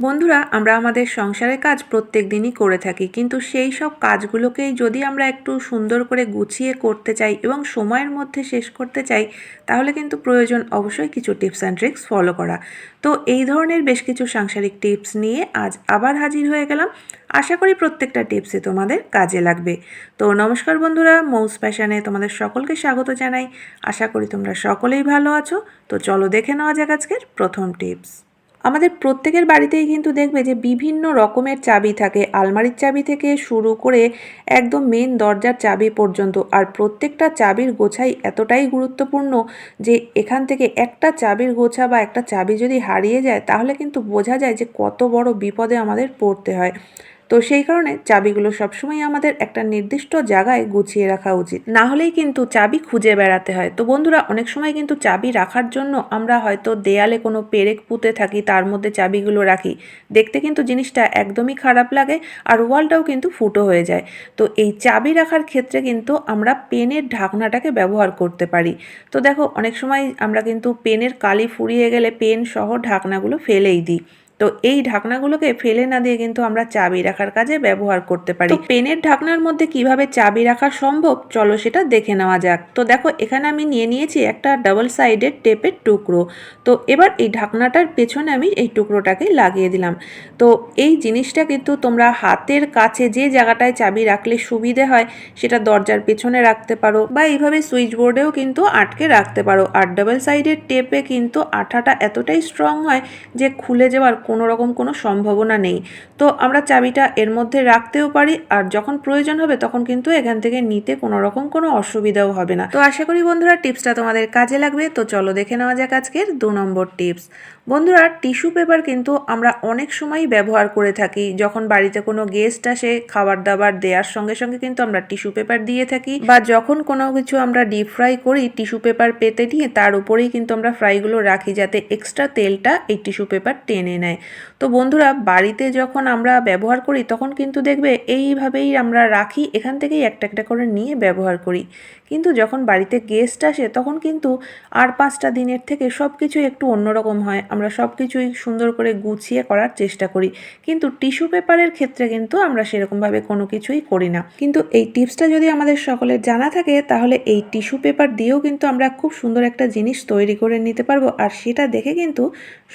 বন্ধুরা, আমরা আমাদের সংসারের কাজ প্রত্যেক দিনই করে থাকি, কিন্তু সেই সব কাজগুলোকেই যদি আমরা একটু সুন্দর করে গুছিয়ে করতে চাই এবং সময়ের মধ্যে শেষ করতে চাই, তাহলে কিন্তু প্রয়োজন অবশ্যই কিছু টিপস অ্যান্ড ট্রিক্স ফলো করা। তো এই ধরনের বেশ কিছু সাংসারিক টিপস নিয়ে আজ আবার হাজির হয়ে গেলাম। আশা করি প্রত্যেকটা টিপসই তোমাদের কাজে লাগবে। তো নমস্কার বন্ধুরা, মৌস প্যাশানে তোমাদের সকলকে স্বাগত জানাই। আশা করি তোমরা সকলেই ভালো আছো। তো চলো দেখে নেওয়া যাক আজকের প্রথম টিপস। আমাদের প্রত্যেকের বাড়িতেই কিন্তু দেখবে যে বিভিন্ন রকমের চাবি থাকে। আলমারির চাবি থেকে শুরু করে একদম মেন দরজার চাবি পর্যন্ত। আর প্রত্যেকটা চাবির গোছাই এতটাই গুরুত্বপূর্ণ যে এখান থেকে একটা চাবির গোছা বা একটা চাবি যদি হারিয়ে যায়, তাহলে কিন্তু বোঝা যায় যে কত বড় বিপদে আমাদের পড়তে হয়। তো সেই কারণে চাবিগুলো সবসময় আমাদের একটা নির্দিষ্ট জায়গায় গুছিয়ে রাখা উচিত। না হলেই কিন্তু চাবি খুঁজে বেড়াতে হয়। তো বন্ধুরা, অনেক সময় কিন্তু চাবি রাখার জন্য আমরা হয়তো দেয়ালে কোনো পেরেক পুঁতে থাকি, তার মধ্যে চাবিগুলো রাখি। দেখতে কিন্তু জিনিসটা একদমই খারাপ লাগে আর ওয়ালটাও কিন্তু ফুটো হয়ে যায়। তো এই চাবি রাখার ক্ষেত্রে কিন্তু আমরা পেনের ঢাকনাটাকে ব্যবহার করতে পারি। তো দেখো, অনেক সময় আমরা কিন্তু পেনের কালি ফুরিয়ে গেলে পেন সহ ঢাকনাগুলো ফেলেই দিই। তো এই ঢাকনাগুলোকে ফেলে না দিয়ে কিন্তু আমরা চাবি রাখার কাজে ব্যবহার করতে পারি। পেনের ঢাকনার মধ্যে কীভাবে চাবি রাখা সম্ভব? চলো সেটা দেখে নেওয়া যাক। তো দেখো, এখানে আমি নিয়ে নিয়েছি একটা ডাবল সাইডের টেপের টুকরো। তো এবার এই ঢাকনাটার পেছনে আমি এই টুকরোটাকে লাগিয়ে দিলাম। তো এই জিনিসটা কিন্তু তোমরা হাতের কাছে যে জায়গাটায় চাবি রাখলে সুবিধে হয়, সেটা দরজার পেছনে রাখতে পারো বা এইভাবে সুইচ বোর্ডেও কিন্তু আটকে রাখতে পারো। আর ডাবল সাইডের টেপে কিন্তু আঠাটা এতটাই স্ট্রং হয় যে খুলে যাওয়ার কোনো রকম কোনো সম্ভাবনা নেই। তো আমরা চাবিটা এর মধ্যে রাখতেও পারি আর যখন প্রয়োজন হবে তখন কিন্তু এখান থেকে নিতে কোনো রকম কোনো অসুবিধাও হবে না। তো আশা করি বন্ধুরা টিপসটা তোমাদের কাজে লাগবে। তো চলো দেখে নেওয়া যাক আজকের দু নম্বর টিপস। বন্ধুরা, টিস্যু পেপার কিন্তু আমরা অনেক সময়ই ব্যবহার করে থাকি। যখন বাড়িতে কোনো গেস্ট আসে, খাবার দাবার দেওয়ার সঙ্গে সঙ্গে কিন্তু আমরা টিস্যু পেপার দিয়ে থাকি বা যখন কোনো কিছু আমরা ডিপ ফ্রাই করি, টিস্যু পেপার পেতে নিয়ে তার উপরেই কিন্তু আমরা ফ্রাইগুলো রাখি যাতে এক্সট্রা তেলটা এই টিস্যু পেপার টেনে নেয়। তো বন্ধুরা, বাড়িতে যখন আমরা ব্যবহার করি, তখন কিন্তু দেখবে এইভাবেই আমরা রাখি, এখান থেকেই একটা একটা করে নিয়ে ব্যবহার করি। কিন্তু যখন বাড়িতে গেস্ট আসে, তখন কিন্তু আর পাঁচটা দিনের থেকে সব কিছু একটু অন্যরকম হয়। আমরা সব কিছুই সুন্দর করে গুছিয়ে করার চেষ্টা করি। কিন্তু টিস্যু পেপারের ক্ষেত্রে কিন্তু আমরা সেরকমভাবে কোনো কিছুই করি না। কিন্তু এই টিপসটা যদি আমাদের সকলের জানা থাকে, তাহলে এই টিস্যু পেপার দিয়েও কিন্তু আমরা খুব সুন্দর একটা জিনিস তৈরি করে নিতে পারব আর সেটা দেখে কিন্তু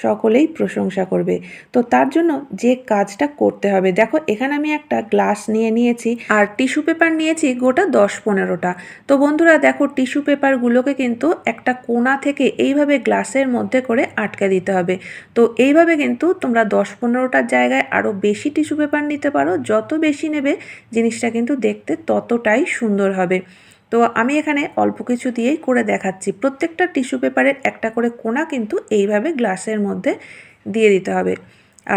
সকলেই প্রশংসা করবে। তো তার জন্য যে কাজটা করতে হবে, দেখো এখানে আমি একটা গ্লাস নিয়ে নিয়েছি আর টিস্যু পেপার নিয়েছি গোটা দশ পনেরোটা। তো বন্ধুরা, দেখো, টিস্যু পেপারগুলোকে কিন্তু একটা কোনা থেকে এইভাবে গ্লাসের মধ্যে করে আটকে দিতে হবে। তো এইভাবে কিন্তু তোমরা দশ পনেরোটার জায়গায় আরও বেশি টিস্যু পেপার নিতে পারো। যত বেশি নেবে, জিনিসটা কিন্তু দেখতে ততটাই সুন্দর হবে। তো আমি এখানে অল্প কিছু দিয়েই করে দেখাচ্ছি। প্রত্যেকটা টিস্যু পেপারের একটা করে কোনা কিন্তু এইভাবে গ্লাসের মধ্যে দিয়ে দিতে হবে।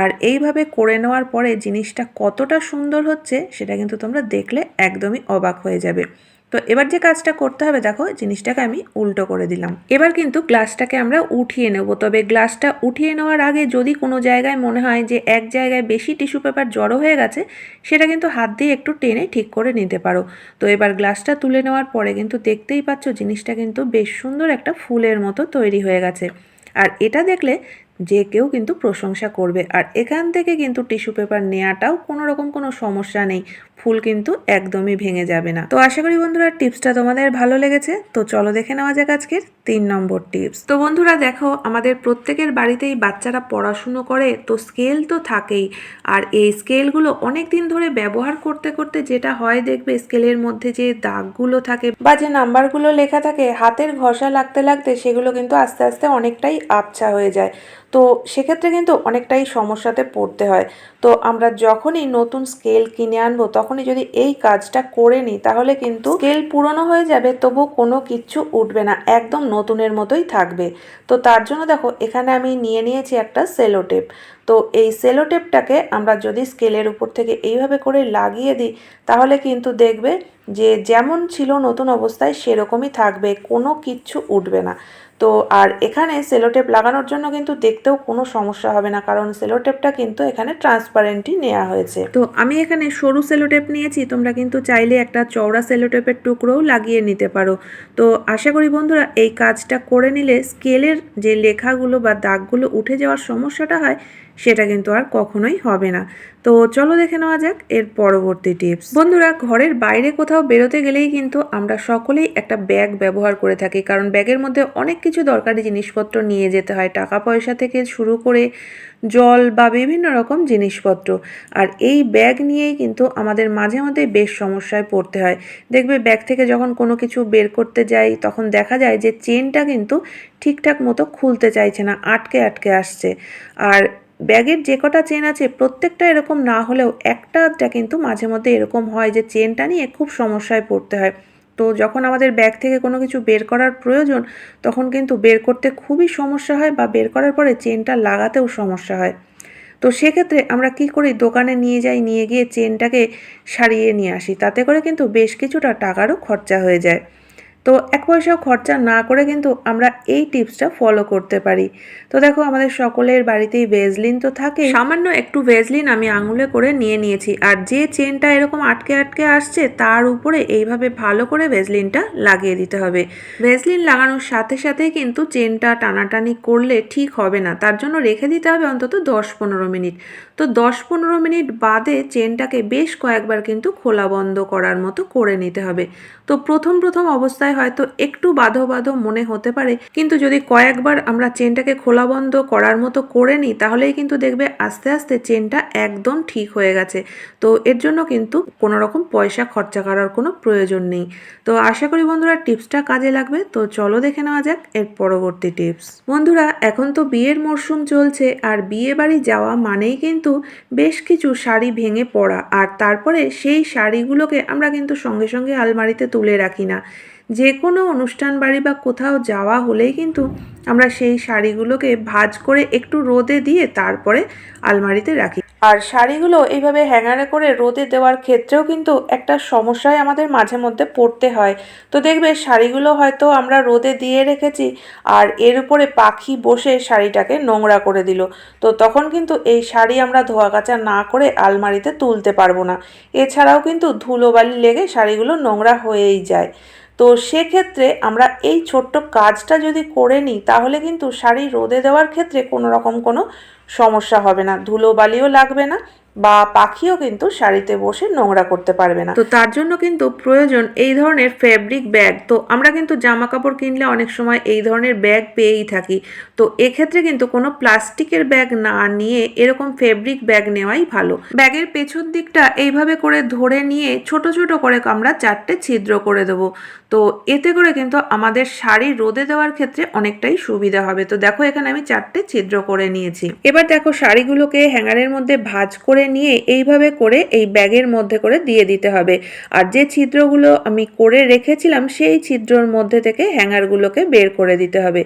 আর এইভাবে করে নেওয়ার পরে জিনিসটা কতটা সুন্দর হচ্ছে, সেটা কিন্তু তোমরা দেখলে একদমই অবাক হয়ে যাবে। তো এবার যে কাজটা করতে হবে, দেখো জিনিসটাকে আমি উল্টো করে দিলাম। এবার কিন্তু গ্লাসটাকে আমরা উঠিয়ে নেব। তবে গ্লাসটা উঠিয়ে নেওয়ার আগে যদি কোনো জায়গায় মনে হয় যে এক জায়গায় বেশি টিস্যু পেপার জড়ো হয়ে গেছে, সেটা কিন্তু হাত দিয়ে একটু টেনে ঠিক করে নিতে পারো। তো এবার গ্লাসটা তুলে নেওয়ার পরে কিন্তু দেখতেই পাচ্ছ জিনিসটা কিন্তু বেশ সুন্দর একটা ফুলের মতো তৈরি হয়ে গেছে। আর এটা দেখলে যে কেউ কিন্তু প্রশংসা করবে। আর এখান থেকে কিন্তু টিস্যু পেপার নেওয়াটাও কোনো রকম কোনো সমস্যা নেই। ফুল কিন্তু একদমই ভেঙে যাবে না। তো আশা করি বন্ধুরা টিপসটা তোমাদের ভালো লেগেছে। তো চলো দেখে নেওয়া যাক আজকের তিন নম্বর টিপস। তো বন্ধুরা দেখো, আমাদের প্রত্যেকের বাড়িতেই বাচ্চারা পড়াশুনো করে, তো স্কেল তো থাকেই। আর এই স্কেলগুলো অনেক দিন ধরে ব্যবহার করতে করতে যেটা হয় দেখবে, স্কেলের মধ্যে যে দাগগুলো থাকে বা যে নাম্বারগুলো লেখা থাকে, হাতের ঘষা লাগতে লাগতে সেগুলো কিন্তু আস্তে আস্তে অনেকটাই আবছা হয়ে যায়। তো সেক্ষেত্রে কিন্তু অনেকটাই সমস্যাতে পড়তে হয়। তো আমরা যখনই নতুন স্কেল কিনে আনব তখনই যদি এই কাজটা করে নিই তাহলে কিন্তু স্কেল পুরনো হয়ে যাবে তবু কোনো কিচ্ছু উঠবে না, একদম নতুনের মতোই থাকবে। তো তার জন্য দেখো, এখানে আমি নিয়ে নিয়েছি একটা সেলোটেপ তো এই সেলোটেপটাকে আমরা যদি স্কেলের উপর থেকে এইভাবে করে লাগিয়ে দিই, তাহলে কিন্তু দেখবে যে যেমন ছিল নতুন অবস্থায় সেরকমই থাকবে, কোনো কিচ্ছু উঠবে না। তো আর এখানে সেলোটেপ লাগানোর জন্য কিন্তু দেখতেও কোনো সমস্যা হবে না, কারণ সেলোটেপটা কিন্তু এখানে ট্রান্সপারেন্টই নেওয়া হয়েছে। তো আমি এখানে সরু সেলোটেপ নিয়েছি, তোমরা কিন্তু চাইলে একটা চওড়া সেলোটেপের টুকরোও লাগিয়ে নিতে পারো। তো আশা করি বন্ধুরা এই কাজটা করে নিলে স্কেলের যে লেখাগুলো বা দাগগুলো উঠে যাওয়ার সমস্যাটা হয় সেটা কিন্তু আর কখনোই হবে না। তো চলো দেখে নেওয়া যাক এর পরবর্তী টিপস। বন্ধুরা, ঘরের বাইরে কোথাও বেরোতে গেলেই কিন্তু আমরা সকলেই একটা ব্যাগ ব্যবহার করে থাকি, কারণ ব্যাগের মধ্যে অনেক কিছু দরকারি জিনিসপত্র নিয়ে যেতে হয় টাকা পয়সা থেকে শুরু করে জল বা বিভিন্ন রকম জিনিসপত্র। আর এই ব্যাগ নিয়েই কিন্তু আমাদের মাঝে মধ্যে বেশ সমস্যায় পড়তে হয়। দেখবে ব্যাগ থেকে যখন কোনো কিছু বের করতে যাই, তখন দেখা যায় যে চেনটা কিন্তু ঠিকঠাক মতো খুলতে চাইছে না, আটকে আটকে আসছে। আর ব্যাগের যে কটা চেন আছে, প্রত্যেকটা এরকম না হলেও একটা কিন্তু মাঝে মধ্যে এরকম হয় যে চেনটা নিয়ে খুব সমস্যায় পড়তে হয়। তো যখন আমাদের ব্যাগ থেকে কোনো কিছু বের করার প্রয়োজন, তখন কিন্তু বের করতে খুবই সমস্যা হয় বা বের করার পরে চেনটা লাগাতেও সমস্যা হয়। তো সেক্ষেত্রে আমরা কি করি, দোকানে নিয়ে যাই, নিয়ে গিয়ে চেনটাকে সারিয়ে নিয়ে আসি। তাতে করে কিন্তু বেশ কিছুটা টাকারও খরচা হয়ে যায়। তো এক পয়সাও খরচা না করে কিন্তু আমরা এই টিপসটা ফলো করতে পারি। তো দেখো আমাদের সকলের বাড়িতেই ভেজলিন তো থাকে। সামান্য একটু ভেজলিন আমি আঙুলে করে নিয়ে নিয়েছি। আর যে চেনটা এরকম আটকে আটকে আসছে, তার উপরে এইভাবে ভালো করে ভেজলিনটা লাগিয়ে দিতে হবে। ভেজলিন লাগানোর সাথে সাথে কিন্তু চেনটা টানাটানি করলে ঠিক হবে না। তার জন্য রেখে দিতে হবে অন্তত দশ পনেরো মিনিট। তো দশ পনেরো মিনিট বাদে চেনটাকে বেশ কয়েকবার কিন্তু খোলা বন্ধ করার মতো করে নিতে হবে। তো প্রথম প্রথম অবস্থায় হয়তো একটু বাধো বাধো মনে হতে পারে। কিন্তু যদি কয়েকবার আমরা চেনটাকে খোলা বন্ধ করার মতো করে নিই, তাহলেই কিন্তু দেখবে আস্তে আস্তে চেনটা একদম ঠিক হয়ে গেছে। তো এর জন্য কিন্তু কোনো রকম পয়সা খরচা করার কোনো প্রয়োজন নেই। তো আশা করি বন্ধুরা টিপসটা কাজে লাগবে। তো চলো দেখে নেওয়া যাক এর পরবর্তী টিপস। বন্ধুরা, এখন তো বিয়ের মরশুম চলছে, আর বিয়ে বাড়ি যাওয়া মানেই কিন্তু বেশ কিছু শাড়ি ভেঙে পড়া। আর তারপরে সেই শাড়িগুলোকে আমরা কিন্তু সঙ্গে সঙ্গে আলমারিতে তুলে রাখি না। যে কোনো অনুষ্ঠান বাড়ি বা কোথাও যাওয়া হলেই কিন্তু আমরা সেই শাড়িগুলোকে ভাজ করে একটু রোদে দিয়ে তারপরে আলমারিতে রাখি। আর শাড়িগুলো এইভাবে হ্যাঙ্গারে করে রোদে দেওয়ার ক্ষেত্রেও কিন্তু একটা সমস্যায় আমাদের মাঝে মধ্যে পড়তে হয়। তো দেখবে শাড়িগুলো হয়তো আমরা রোদে দিয়ে রেখেছি আর এর উপরে পাখি বসে শাড়িটাকে নোংরা করে দিল। তো তখন কিন্তু এই শাড়ি আমরা ধোয়া কাচা না করে আলমারিতে তুলতে পারব না। এছাড়াও কিন্তু ধুলোবালি লেগে শাড়িগুলো নোংরা হয়েই যায়। তো সেক্ষেত্রে আমরা এই ছোট্ট কাজটা যদি করে নিই, তাহলে কিন্তু শাড়ি রোদে দেওয়ার ক্ষেত্রে কোনো রকম কোনো সমস্যা হবে না। ধুলো বালিও লাগবে না বা পাখিও কিন্তু শাড়িতে বসে নোংরা করতে পারবে না। তো তার জন্য কিন্তু প্রয়োজন এই ধরনের ফ্যাব্রিক ব্যাগ তো আমরা কিন্তু জামা কাপড় কিনলে অনেক সময় এই ধরনের ব্যাগ পেয়েই থাকি। তো এক্ষেত্রে কিন্তু কোনো প্লাস্টিকের ব্যাগ না নিয়ে এরকম ফ্যাব্রিক ব্যাগ নেওয়াই ভালো। ব্যাগের পেছন দিকটা এইভাবে করে ধরে নিয়ে ছোট ছোট করে আমরা চারটে ছিদ্র করে দেবো। তো এতে করে কিন্তু আমাদের শাড়ি রোদে দেওয়ার ক্ষেত্রে অনেকটাই সুবিধা হবে। তো দেখো এখানে আমি চারটে ছিদ্র করে নিয়েছি। এবার দেখো শাড়িগুলোকে হ্যাঙ্গারের মধ্যে ভাজ করে নিয়ে এইভাবে করে এই ব্যাগের মধ্যে করে দিয়ে দিতে হবে। আর যে ছিদ্রগুলো আমি করে রেখেছিলাম, সেই ছিদ্রর মধ্যে থেকে হ্যাঙ্গারগুলোকে বের করে দিতে হবে।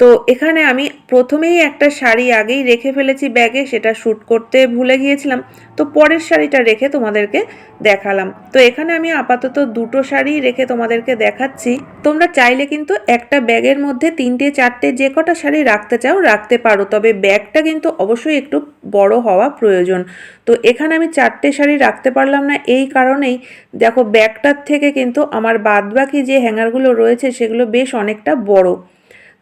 তো এখানে আমি প্রথমেই একটা শাড়ি আগেই রেখে ফেলেছি ব্যাগে, সেটা শ্যুট করতে ভুলে গিয়েছিলাম। তো পরের শাড়িটা রেখে তোমাদেরকে দেখালাম। তো এখানে আমি আপাতত দুটো শাড়ি রেখে তোমাদেরকে দেখাচ্ছি। তোমরা চাইলে কিন্তু একটা ব্যাগের মধ্যে তিনটে, চারটে যে কটা শাড়ি রাখতে চাও, রাখতে পারো। তবে ব্যাগটা কিন্তু অবশ্যই একটু বড় হওয়া প্রয়োজন। তো এখানে আমি চারটে শাড়ি রাখতে পারলাম না, এই কারণেই দেখো ব্যাগটার থেকে কিন্তু আমার বাদবাকি যে হ্যাঙ্গারগুলো রয়েছে, সেগুলো বেশ অনেকটা বড়।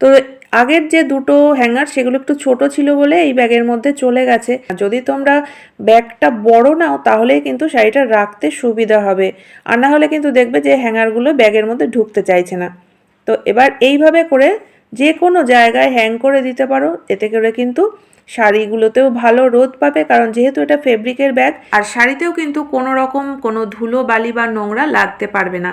তো আগের যে দুটো হ্যাঙ্গার সেগুলো একটু ছোট ছিল বলে এই ব্যাগের মধ্যে চলে গেছে। যদি তোমরা ব্যাগটা বড় নাও তাহলেই কিন্তু শাড়িটা রাখতে সুবিধা হবে। আর না হলে কিন্তু দেখবে যে হ্যাঙ্গারগুলো ব্যাগের মধ্যে ঢুকতে চাইছে না। তো এবার এইভাবে করে যে কোনো জায়গায় হ্যাং করে দিতে পারো। এতে করে কিন্তু শাড়িগুলোতেও ভালো রোদ পাবে। কারণ যেহেতু এটা ফেব্রিকের ব্যাগ, আর শাড়িতেও কিন্তু কোনো রকম কোনো ধুলো, বালি বা নোংরা লাগতে পারবে না।